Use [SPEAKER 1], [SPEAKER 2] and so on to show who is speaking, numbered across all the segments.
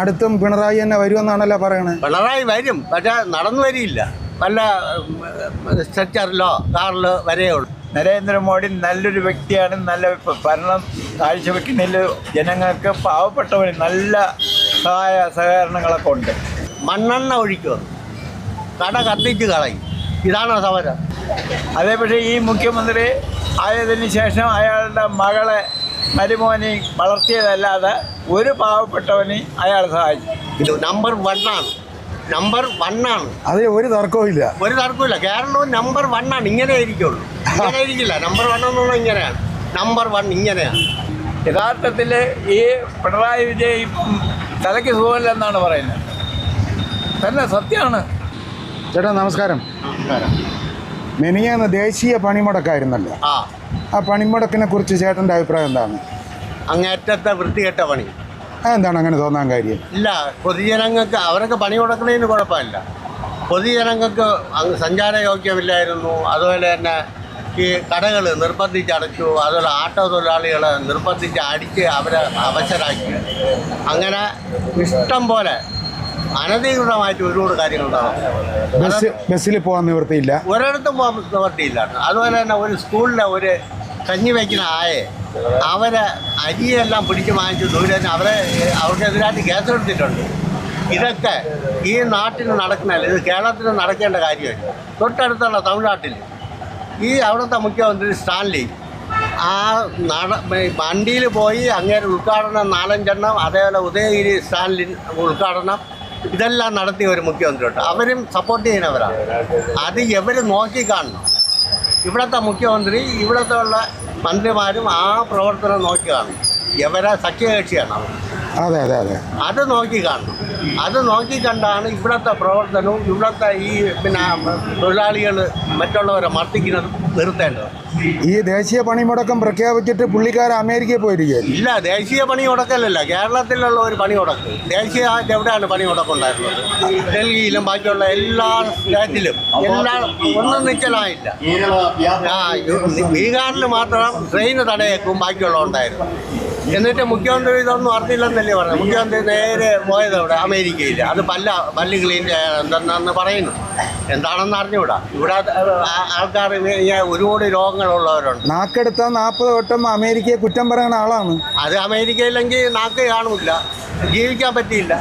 [SPEAKER 1] അടുത്തും പിണറായി തന്നെ വരുമെന്നാണല്ലോ പറയണേ.
[SPEAKER 2] പിണറായി വരും പക്ഷേ നടന്നു വരില്ല വല്ല സ്ട്രെച്ചറിലോ കാറിലോ വരെയുള്ളൂ
[SPEAKER 3] നരേന്ദ്രമോദി നല്ലൊരു വ്യക്തിയാണ് നല്ല ഭരണം കാഴ്ചവെക്കുന്നതിൽ ജനങ്ങൾക്ക് പാവപ്പെട്ടവന് നല്ല സഹായ സഹകരണങ്ങളൊക്കെ ഉണ്ട്.
[SPEAKER 2] മണ്ണെണ്ണ ഒഴിക്കുക കട കത്തിച്ച് കളയും. ഇതാണ് സമരം?
[SPEAKER 3] അതേ പക്ഷേ ഈ മുഖ്യമന്ത്രി ആയതിനു ശേഷം അയാളുടെ മകളെ മരുമോനെ വളർത്തിയതല്ലാതെ ഒരു പാവപ്പെട്ടവനെ അയാൾ സഹായിച്ചു.
[SPEAKER 2] ഇത് നമ്പർ ആണ്. നമ്പർ വൺ ആണ്.
[SPEAKER 1] അതിൽ ഒരു തർക്കവും ഇല്ല.
[SPEAKER 2] ഒരു തർക്കമില്ല കേരളം നമ്പർ വണ്ണാണ് ഇങ്ങനെ ഇരിക്കുള്ളൂ ഇങ്ങനെ ഇരിക്കില്ല നമ്പർ വൺ എന്ന് പറഞ്ഞാൽ ഇങ്ങനെയാണ്. നമ്പർ വൺ ഇങ്ങനെയാണ്.
[SPEAKER 3] യഥാർത്ഥത്തിൽ ഈ പിണറായി വിജയ് ഇപ്പം തലയ്ക്ക് സുഖമില്ലെന്നാണ് പറയുന്നത്. തന്നെ സത്യമാണ്.
[SPEAKER 1] ചേട്ടാ നമസ്കാരം. നമസ്കാരം. മെനിയാന്ന് ദേശീയ പണിമുടക്കായിരുന്നല്ലോ.
[SPEAKER 2] ആ.
[SPEAKER 1] പണിമുടക്കിനെ കുറിച്ച് ചേട്ടന്റെ അഭിപ്രായം എന്താണ്?
[SPEAKER 2] അങ്ങേറ്റത്തെ വൃത്തികെട്ട പണി.
[SPEAKER 1] അതെന്താണ് അങ്ങനെ തോന്നാൻ കാര്യം?
[SPEAKER 2] ഇല്ല പൊതുജനങ്ങൾക്ക് അവരൊക്കെ പണി കൊടുക്കണേന് കുഴപ്പമില്ല. പൊതുജനങ്ങൾക്ക് സഞ്ചാരയോഗ്യമില്ലായിരുന്നു. അതുപോലെ തന്നെ ഈ കടകൾ നിർബന്ധിച്ച് അടച്ചു അതുപോലെ ആട്ടോ തൊഴിലാളികളെ നിർബന്ധിച്ച് അടിച്ച് അവരെ അവശരാക്കി. അങ്ങനെ ഇഷ്ടം പോലെ അനധികൃതമായിട്ട് ഒരുപാട് കാര്യങ്ങളുണ്ടാകും
[SPEAKER 1] ബസ് ബസ്സിൽ പോകാൻ നിവൃത്തിയില്ല.
[SPEAKER 2] ഒരിടത്തും പോകാൻ നിവൃത്തിയില്ല അതുപോലെ തന്നെ ഒരു സ്കൂളിലെ ഒരു കഞ്ഞി വയ്ക്കുന്ന ആയെ അവരെ അരിയെല്ലാം പിടിച്ച് വാങ്ങിച്ച് ദൂരെ അവരെ അവർക്കെതിരായിട്ട് കേസെടുത്തിട്ടുണ്ട്. ഇതൊക്കെ ഈ നാട്ടിൽ നടക്കുന്നില്ല ഇത് കേരളത്തിൽ നടക്കേണ്ട കാര്യമല്ല. തൊട്ടടുത്തുള്ള തമിഴ്നാട്ടിൽ. ഈ അവിടുത്തെ മുഖ്യമന്ത്രി സ്റ്റാൻലി ആ നട വണ്ടിയിൽ പോയി അങ്ങേര് ഉദ്ഘാടനം നാലഞ്ചെണ്ണം അതേപോലെ ഉദയഗിരി സ്റ്റാൻലിൻ ഉദ്ഘാടനം ഇതെല്ലാം നടത്തിയ ഒരു മുഖ്യമന്ത്രിയുണ്ട്. അവരും സപ്പോർട്ട് ചെയ്യുന്നവരാണ്. അത് എവർ നോക്കി കാണണം. ഇവിടുത്തെ മുഖ്യമന്ത്രി ഇവിടുത്തെ ഉള്ള മന്ത്രിമാരും ആ പ്രവർത്തനം നോക്കി കാണണം. ഇവരെ സഖ്യകക്ഷിയാണ് അവർ.
[SPEAKER 1] അതെ അതെ അതെ.
[SPEAKER 2] അത് നോക്കി കാണണം. അത് നോക്കി കണ്ടാണ് ഇവിടുത്തെ പ്രവർത്തനവും ഇവിടുത്തെ ഈ പിന്നെ തൊഴിലാളികൾ മറ്റുള്ളവരെ മർദ്ദിക്കുന്നത് നിർത്തേണ്ടത്.
[SPEAKER 1] ഈ ദേശീയ പണിമുടക്കം പ്രഖ്യാപിച്ചിട്ട് പുള്ളിക്കാരൻ അമേരിക്കയിൽ പോയിരിക്കുകയാണ്
[SPEAKER 2] ഇല്ല ദേശീയ പണി മുടക്കലല്ല കേരളത്തിലുള്ള ഒരു പണി മുടക്ക് ദേശീയ എവിടെയാണ് പണി മുടക്കുണ്ടായിരുന്നത് ഡൽഹിയിലും ബാക്കിയുള്ള എല്ലാ സ്റ്റേറ്റിലും. എല്ലാ ഒന്നും നിശ്ചലമായില്ല ആ ബീഹാറിൽ മാത്രം ട്രെയിന് തടയേക്കും ബാക്കിയുള്ള ഉണ്ടായിരുന്നു. എന്നിട്ട് മുഖ്യമന്ത്രി ഇതൊന്നും അറിഞ്ഞില്ലെന്നല്ലേ പറഞ്ഞത്? മുഖ്യമന്ത്രി നേരെ പോയത് അവിടെ അമേരിക്കയിൽ അത് പല്ല പല്ല് ക്ലീൻ എന്താണെന്ന് പറയുന്നു. എന്താണെന്ന് അറിഞ്ഞുകൂടാ? ഇവിടെ ആൾക്കാർ ഒരുപാട് രോഗങ്ങളുള്ളവരുണ്ട്.
[SPEAKER 1] നാക്കെടുത്ത നാൽപ്പത് വട്ടം അമേരിക്കയെ കുറ്റം പറയുന്ന ആളാണ്.
[SPEAKER 2] അത് അമേരിക്കയിലെങ്കിൽ നാക്ക് കാണില്ല ജീവിക്കാൻ പറ്റിയില്ല.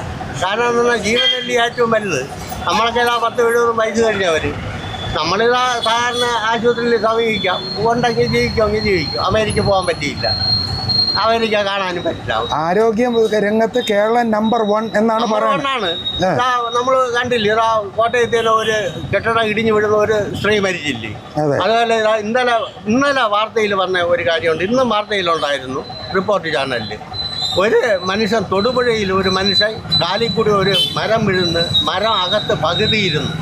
[SPEAKER 2] കാരണം എന്നാൽ ജീവനല്ലി ഏറ്റവും വലുത്. നമ്മളൊക്കെ ഇതാ പത്ത് എഴുപതും വയസ്സ് കഴിഞ്ഞവർ നമ്മളിതാ സാധാരണ ആശുപത്രിയിൽ സമീപിക്കാം. ഉണ്ടെങ്കിൽ ജീവിക്കുമെങ്കിൽ ജീവിക്കും. അമേരിക്ക പോകാൻ പറ്റിയില്ല. അമേരിക്ക കാണാനും പറ്റില്ല.
[SPEAKER 1] ആരോഗ്യ രംഗത്ത് കേരളം നമ്പർ വൺ എന്നാണ് പറയുന്നത്
[SPEAKER 2] നമ്മൾ കണ്ടില്ലേ ഇതാ കോട്ടയത്തിലെ ഒരു കെട്ടിടം ഇടിഞ്ഞു വീഴുന്ന ഒരു സ്ത്രീ മരിച്ചില്ലേ?
[SPEAKER 1] അതെ.
[SPEAKER 2] അതുപോലെ ഇതാ ഇന്നലെ ഇന്നലെ വാർത്തയിൽ വന്ന ഒരു കാര്യമുണ്ട്. ഇന്നും വാർത്തയിലുണ്ടായിരുന്നു റിപ്പോർട്ട് ചാനലിൽ ഒരു മനുഷ്യൻ തൊടുപുഴയിൽ ഒരു മനുഷ്യൻ കാലിൽ കൂടി ഒരു മരം വീഴുന്ന് മരം അകത്ത് പകുതിയിരുന്നു.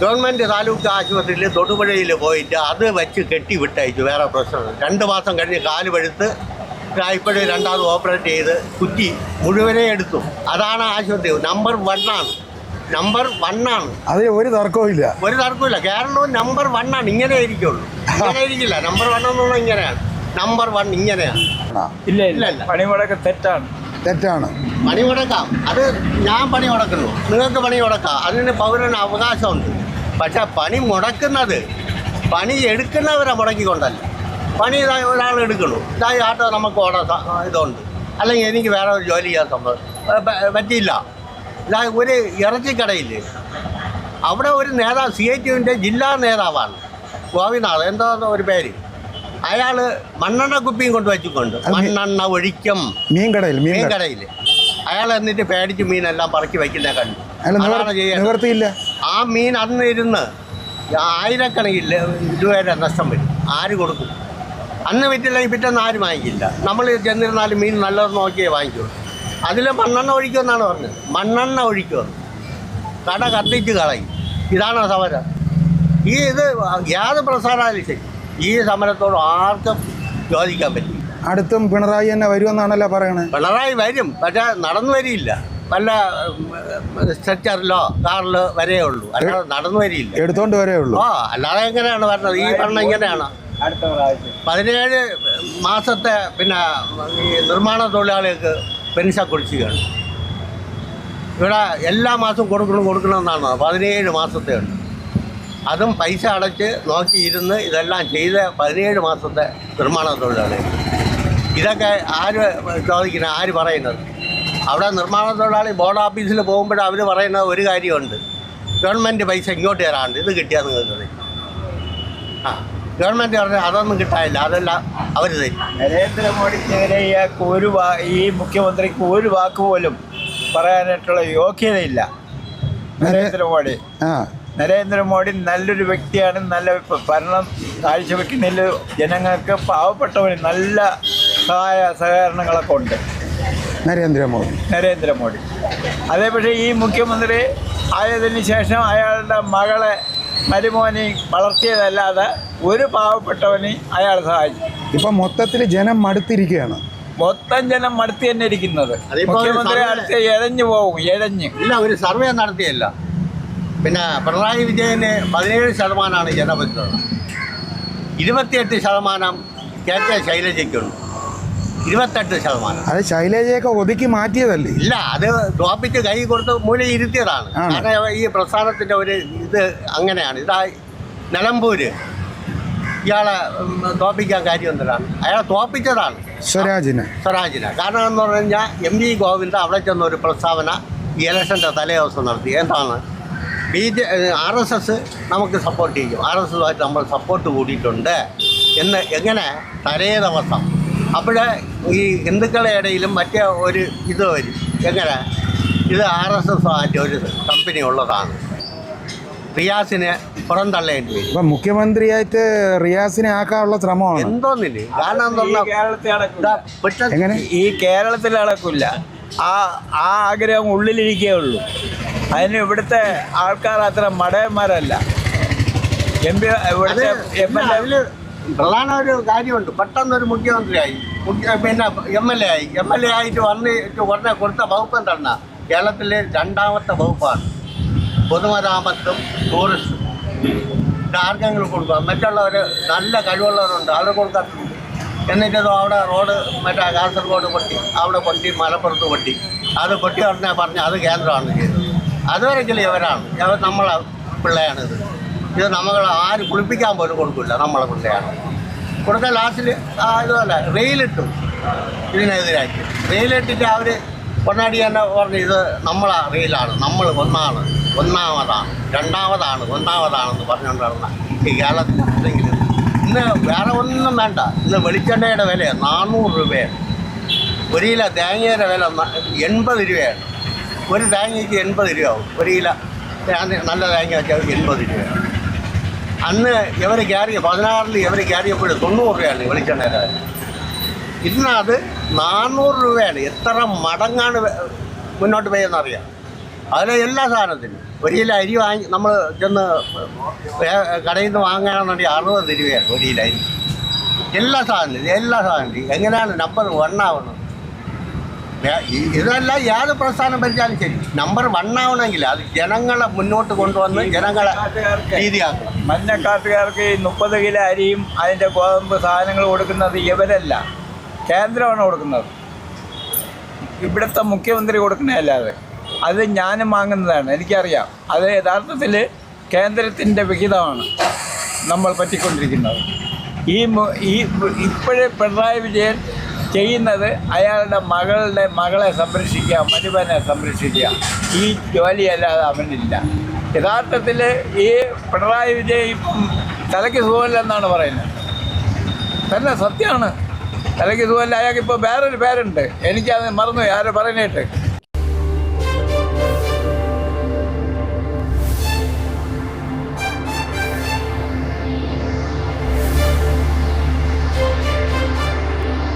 [SPEAKER 2] ഗവൺമെന്റ് താലൂക്ക് ആശുപത്രിയിൽ തൊടുപുഴയിൽ പോയിട്ട് അത് വെച്ച് കെട്ടി വിട്ടയച്ചു വേറെ പ്രശ്നം രണ്ട് മാസം കഴിഞ്ഞ് കാൽ പഴുത്ത് ഇപ്പോഴും രണ്ടാമത് ഓപ്പറേറ്റ് ചെയ്ത് കുറ്റി മുഴുവനെ എടുത്തു. അതാണ് ആശുപത്രി. നമ്പർ വണ്ണാണ് നമ്പർ വണ്ണാണ്
[SPEAKER 1] അതിൽ ഒരു തർക്കവും ഇല്ല.
[SPEAKER 2] ഒരു തർക്കമില്ല കേരളവും നമ്പർ വണ്ണാണ് ഇങ്ങനെ ഇരിക്കുള്ളൂ. ഇങ്ങനെ ഇരിക്കില്ല. നമ്പർ വൺ എന്നുള്ള ഇങ്ങനെയാണ്. നമ്പർ വൺ ഇങ്ങനെയാണ്.
[SPEAKER 3] ഇല്ല
[SPEAKER 2] ഇല്ല,
[SPEAKER 3] ഇല്ല
[SPEAKER 2] ഇല്ല.
[SPEAKER 3] പണിമുടക്ക് തെറ്റാണ്.
[SPEAKER 1] തെറ്റാണ്.
[SPEAKER 2] പണി മുടക്കാം അത് ഞാൻ പണി മുടക്കുന്നു നിങ്ങൾക്ക് പണി മുടക്കാം അതിന് പൗരന് അവകാശമുണ്ട്. പക്ഷെ പണി മുടക്കുന്നത് പണി എടുക്കുന്നവരെ മുടക്കിക്കൊണ്ടല്ല. പണി ഒരാൾ എടുക്കുള്ളൂ. ഇതായി ആട്ടോ നമുക്ക് ഓടാൻ ഇതുണ്ട്. അല്ലെങ്കിൽ എനിക്ക് വേറെ ഒരു ജോലി ചെയ്യാൻ സംഭവം പറ്റിയില്ല. ഇതാ ഒരു ഇറച്ചിക്കടയില്ലേ? അവിടെ ഒരു നേതാവ് സി ഐ ടിയുവിന്റെ ജില്ലാ നേതാവാണ്. ഗോപിനാഥ് എന്തോ ഒരു പേര്. അയാൾ മണ്ണെണ്ണ കുപ്പിയും കൊണ്ട് വെച്ചിട്ടുണ്ട് മണ്ണെണ്ണ ഒഴിക്കും.
[SPEAKER 1] മീൻ കടയിൽ മീൻ
[SPEAKER 2] മീൻ
[SPEAKER 1] കട
[SPEAKER 2] കടയിൽ അയാൾ എന്നിട്ട് പേടിച്ച് മീനെല്ലാം പറക്കി വയ്ക്കുന്ന കണ്ടു. ചെയ്യാറില്ല
[SPEAKER 1] നിവർത്തിയില്ല.
[SPEAKER 2] ആ മീൻ അന്ന് ഇരുന്ന് ആയിരക്കണക്കിൽ രൂപയുടെ നഷ്ടം വരും. ആര് കൊടുക്കും? അന്ന് വിറ്റില്ലെങ്കിൽ പിറ്റേന്ന് ആരും വാങ്ങിക്കില്ല. നമ്മൾ ചെന്നിരുന്നാലും മീൻ നല്ലത് നോക്കിയേ വാങ്ങിക്കുള്ളൂ അതിൽ മണ്ണെണ്ണ ഒഴിക്കുമെന്നാണ് പറഞ്ഞത്. മണ്ണെണ്ണ ഒഴിക്കുമെന്ന് കട കത്തിച്ച് കളയും. ഇതാണ് സമരം? ഈ ഇത് ഏത് പ്രസാരായാലും ശരി. ഈ സമരത്തോട് ആർക്കും യോജിക്കാൻ പറ്റില്ല.
[SPEAKER 1] അടുത്തും പിണറായി തന്നെ വരുമെന്നാണല്ലോ പറയണേ.
[SPEAKER 2] പിണറായി വരും. പക്ഷേ നടന്നു വരില്ല വല്ല സ്ട്രെച്ചറിലോ കാറിലോ വരേ ഉള്ളൂ. അല്ലാതെ നടന്നു വരില്ല
[SPEAKER 1] എടുത്തോണ്ട് വരേ ഉള്ളൂ.
[SPEAKER 2] ആ അല്ലാതെ എങ്ങനെയാണ് പറഞ്ഞത് ഈ പറഞ്ഞ ഇങ്ങനെയാണ്.
[SPEAKER 3] അടുത്ത പ്രാവശ്യം.
[SPEAKER 2] പതിനേഴ് മാസത്തെ പിന്നെ ഈ നിർമ്മാണ തൊഴിലാളികൾക്ക് പെൻഷൻ കുടിശ്ശികയാണ് ഇവിടെ എല്ലാ മാസവും കൊടുക്കണം കൊടുക്കണമെന്നാണ് പതിനേഴ് മാസത്തെ ഉണ്ട്. അതും പൈസ അടച്ച് നോക്കിയിരുന്ന് ഇതെല്ലാം ചെയ്ത പതിനേഴ് മാസത്തെ നിർമ്മാണ തൊഴിലാളികൾ ഇതൊക്കെ ആര് ചോദിക്കുന്നത് ആര് പറയുന്നത്? അവിടെ നിർമ്മാണ തൊഴിലാളി ബോർഡ് ഓഫീസിൽ പോകുമ്പോൾ അവർ പറയുന്നത് ഒരു കാര്യമുണ്ട്. ഗവൺമെന്റ് പൈസ ഇങ്ങോട്ട് തരാണ്ട് ഇത് കിട്ടിയാൽ നിങ്ങൾക്ക് ആ. ഗവൺമെന്റ് പറഞ്ഞ അതൊന്നും കിട്ടാനില്ല. അതെല്ലാം അവർ തരും
[SPEAKER 3] നരേന്ദ്രമോദിക്കെതിരെ ഇയാൾക്ക് ഒരു വാ ഈ മുഖ്യമന്ത്രിക്ക് ഒരു വാക്ക് പോലും പറയാനായിട്ടുള്ള യോഗ്യതയില്ല. നരേന്ദ്രമോദി.
[SPEAKER 1] ആ.
[SPEAKER 3] നരേന്ദ്രമോദി നല്ലൊരു വ്യക്തിയാണ് നല്ല ഭരണം കാഴ്ചവെക്കുന്നതിൽ ജനങ്ങൾക്ക് പാവപ്പെട്ടവന് നല്ല സഹായ സഹകരണങ്ങളൊക്കെ ഉണ്ട്.
[SPEAKER 1] നരേന്ദ്രമോദി.
[SPEAKER 3] നരേന്ദ്രമോദി. അതേ പക്ഷേ ഈ മുഖ്യമന്ത്രി ആയതിനു ശേഷം അയാളുടെ മകളെ മരുമോനെ വളർത്തിയതല്ലാതെ ഒരു പാവപ്പെട്ടവനെ അയാൾ സഹായിച്ചു.
[SPEAKER 1] ഇപ്പൊ മൊത്തത്തിൽ ജനം മടുത്തിരിക്കുകയാണ്.
[SPEAKER 3] മൊത്തം ജനം മടുത്തി തന്നെ ഇരിക്കുന്നത്.
[SPEAKER 2] അതിപ്പോ ഒരു
[SPEAKER 3] മുഖ്യമന്ത്രി അടുത്ത് എഴഞ്ഞു പോകും എഴഞ്ഞ്.
[SPEAKER 2] ഇല്ല ഒരു സർവേ നടത്തിയല്ല. പിന്നെ പിണറായി വിജയന് പതിനേഴ് ശതമാനമാണ് ജനപിന്തുണ. ഇരുപത്തിയെട്ട് ശതമാനം കെ കെ ശൈലജയ്ക്കുണ്ട് ഇരുപത്തെട്ട് ശതമാനം.
[SPEAKER 1] അത് ശൈലജയൊക്കെ ഒതുക്കി മാറ്റിയതല്ലേ?
[SPEAKER 2] ഇല്ല അത് തോപ്പിച്ച് കൈ കൊടുത്ത് മൂലം ഇരുത്തിയതാണ്.
[SPEAKER 1] ആണ്.
[SPEAKER 2] കാരണം ഈ പ്രസ്ഥാനത്തിന്റെ ഒരു ഇത് അങ്ങനെയാണ്. ഇതാ നിലമ്പൂര്. ഇയാളെ തോപ്പിക്കാൻ കാര്യം എന്തിനാണ് അയാളെ തോപ്പിച്ചതാണ്.
[SPEAKER 1] സ്വരാജിന്.
[SPEAKER 2] സ്വരാജിനെ. കാരണം എന്ന് പറഞ്ഞു കഴിഞ്ഞാൽ എം വി ഗോവിന്ദ് അവിടെ ചെന്ന ഒരു പ്രസ്താവന ഈ ഇലക്ഷന്റെ തലേ ദിവസം നടത്തി. എന്താണ്? B J R S S നമുക്ക് സപ്പോർട്ട് ചെയ്യും. ആർ എസ് എസുമായിട്ട് നമ്മൾ സപ്പോർട്ട് കൂടിയിട്ടുണ്ട് എന്ന് എങ്ങനെ? തലേ ദിവസം. അപ്പോൾ ഈ ഹിന്ദുക്കളുടെ ഇടയിലും മറ്റേ ഒരു ഇത് വരും. എങ്ങനെ? ഇത് ആർ എസ് എസ് ആയിട്ട് ഒരു കമ്പനി ഉള്ളതാണ്. റിയാസിനെ പുറന്തള്ളേണ്ടി വരും.
[SPEAKER 1] അപ്പൊ മുഖ്യമന്ത്രിയായിട്ട് റിയാസിനെ ആക്കാനുള്ള ശ്രമമാണ്?
[SPEAKER 2] എന്തോന്നില്ല? കാരണം
[SPEAKER 1] എങ്ങനെ?
[SPEAKER 3] ഈ കേരളത്തിൽ നടക്കില്ല. ആ ആ ആഗ്രഹം ഉള്ളിലിരിക്കേ ഉള്ളൂ. അതിന് ഇവിടുത്തെ ആൾക്കാർ അത്ര മടയന്മാരല്ല. എം പി ഇവിടുത്തെ എം എൽ എ
[SPEAKER 2] പ്രധാന ഒരു കാര്യമുണ്ട്. പെട്ടെന്നൊരു മുഖ്യമന്ത്രിയായി. മുഖ്യ പിന്നെ എം എൽ എ ആയി. എം എൽ എ ആയിട്ട് വന്നിട്ട് ഉടനെ കൊടുത്ത വകുപ്പ് എന്താണ് കേരളത്തിലെ രണ്ടാമത്തെ വകുപ്പാണ്. പൊതുമരാമത്തും ടൂറിസ്റ്റും ഇത് ആർക്കെങ്കിലും കൊടുക്കുക. മറ്റുള്ളവർ നല്ല കഴിവുള്ളവരുണ്ട്. അവർ കൊടുക്കാറുണ്ട് എന്നിട്ടതും അവിടെ റോഡ് മറ്റേ കാസർഗോഡ് പൊട്ടി. അവിടെ പൊട്ടി മലപ്പുറത്ത് പൊട്ടി. അത് പൊട്ടി ഉടനെ പറഞ്ഞ് അത് കേന്ദ്രമാണ് ചെയ്തത്. അതുവരെങ്കിലും ഇവരാണ്. ഇവർ നമ്മളെ പിള്ളയാണിത് ഇത് നമ്മൾ ആര് കുളിപ്പിക്കാൻ പോലും കൊടുക്കില്ല. നമ്മളെ പിള്ളയാണ് കൊടുത്ത ലാസ്റ്റിൽ ഇതുപോലെ റെയിലിട്ടു. ഇതിനെതിരായിട്ട്. റെയിലിട്ടിട്ട് അവർ പൊന്നാടി തന്നെ പറഞ്ഞു ഇത് നമ്മളെ റെയിലാണ്. നമ്മൾ ഒന്നാണ്. ഒന്നാമതാണ് രണ്ടാമതാണ് ഒന്നാമതാണെന്ന് പറഞ്ഞുകൊണ്ടിരുന്ന ഈ കേരളത്തിൽ ഇന്ന് വേറെ ഒന്നും വേണ്ട. ഇന്ന് വെളിച്ചെണ്ണയുടെ വില നാനൂറ് രൂപയാണ്. ഒരു കിലോ തേങ്ങയുടെ വില എൺപത് രൂപയാണ്. ഒരു തേങ്ങയ്ക്ക് എൺപത് രൂപയാവും ഒരു കിലോ നല്ല തേങ്ങ വെച്ചാൽ എൺപത് രൂപയാണ് അന്ന് ഇവർ കയറിയ പതിനാറിൽ ഇവർ കയറിയപ്പോൾ തൊണ്ണൂറ് രൂപയാണ് വെളിച്ചെണ്ണയുടെ വില. ഇന്നത് നാനൂറ് രൂപയാണ്. എത്ര മടങ്ങാണ് മുന്നോട്ട് പോയെന്നറിയാം. അതിലെ എല്ലാ സാധനത്തിനും. ഒരു കിലോ അരി വാങ്ങി നമ്മൾ ചെന്ന് കടയിൽ നിന്ന് വാങ്ങുകയാണെന്നുണ്ടെങ്കിൽ അറുപത് രൂപയാണ് ഒരു കിലോ അരി. എല്ലാ സാധനത്തിനും എല്ലാ സാധനത്തിനും. എങ്ങനെയാണ് നമ്പർ ഇ- ഇതെല്ലാം ഏത് പ്രസ്ഥാനം ഭരിച്ചാലും ശരി. നമ്പർ വൺ ആവണമെങ്കിൽ അത് ജനങ്ങളെ മുന്നോട്ട് കൊണ്ടുവന്ന് ജനങ്ങളെ മഞ്ഞ
[SPEAKER 3] മഞ്ഞക്കാട്ടുകാർക്ക് ഈ മുപ്പത് കിലോ അരിയും അതിന്റെ ഗോതമ്പ് സാധനങ്ങൾ കൊടുക്കുന്നത് ഇവരല്ല. കേന്ദ്രമാണ് കൊടുക്കുന്നത്. ഇവിടുത്തെ മുഖ്യമന്ത്രി കൊടുക്കുന്നതല്ലാതെ അത് ഞാനും വാങ്ങുന്നതാണ് എനിക്കറിയാം. അത് യഥാർത്ഥത്തിൽ കേന്ദ്രത്തിന്റെ വിഹിതമാണ് നമ്മൾ പറ്റിക്കൊണ്ടിരിക്കുന്നത്. ഈ ഈ ഇപ്പോഴേ പിണറായി വിജയൻ ചെയ്യുന്നത് അയാളുടെ മകളുടെ മകളെ സംരക്ഷിക്കുക മരുവനെ സംരക്ഷിക്കുക. ഈ ജോലിയല്ലാതെ അവനില്ല. യഥാർത്ഥത്തിൽ ഈ പിണറായി വിജയൻ ഇപ്പം തലയ്ക്ക് സുഖമില്ലെന്നാണ് പറയുന്നത്. തന്നെ സത്യമാണ്. തലയ്ക്ക് സുഖമില്ല. അയാൾക്ക് ഇപ്പോൾ വേറൊരു പേരുണ്ട്. എനിക്കത് മറന്നു ആരോ പറയുന്നേട്ട്.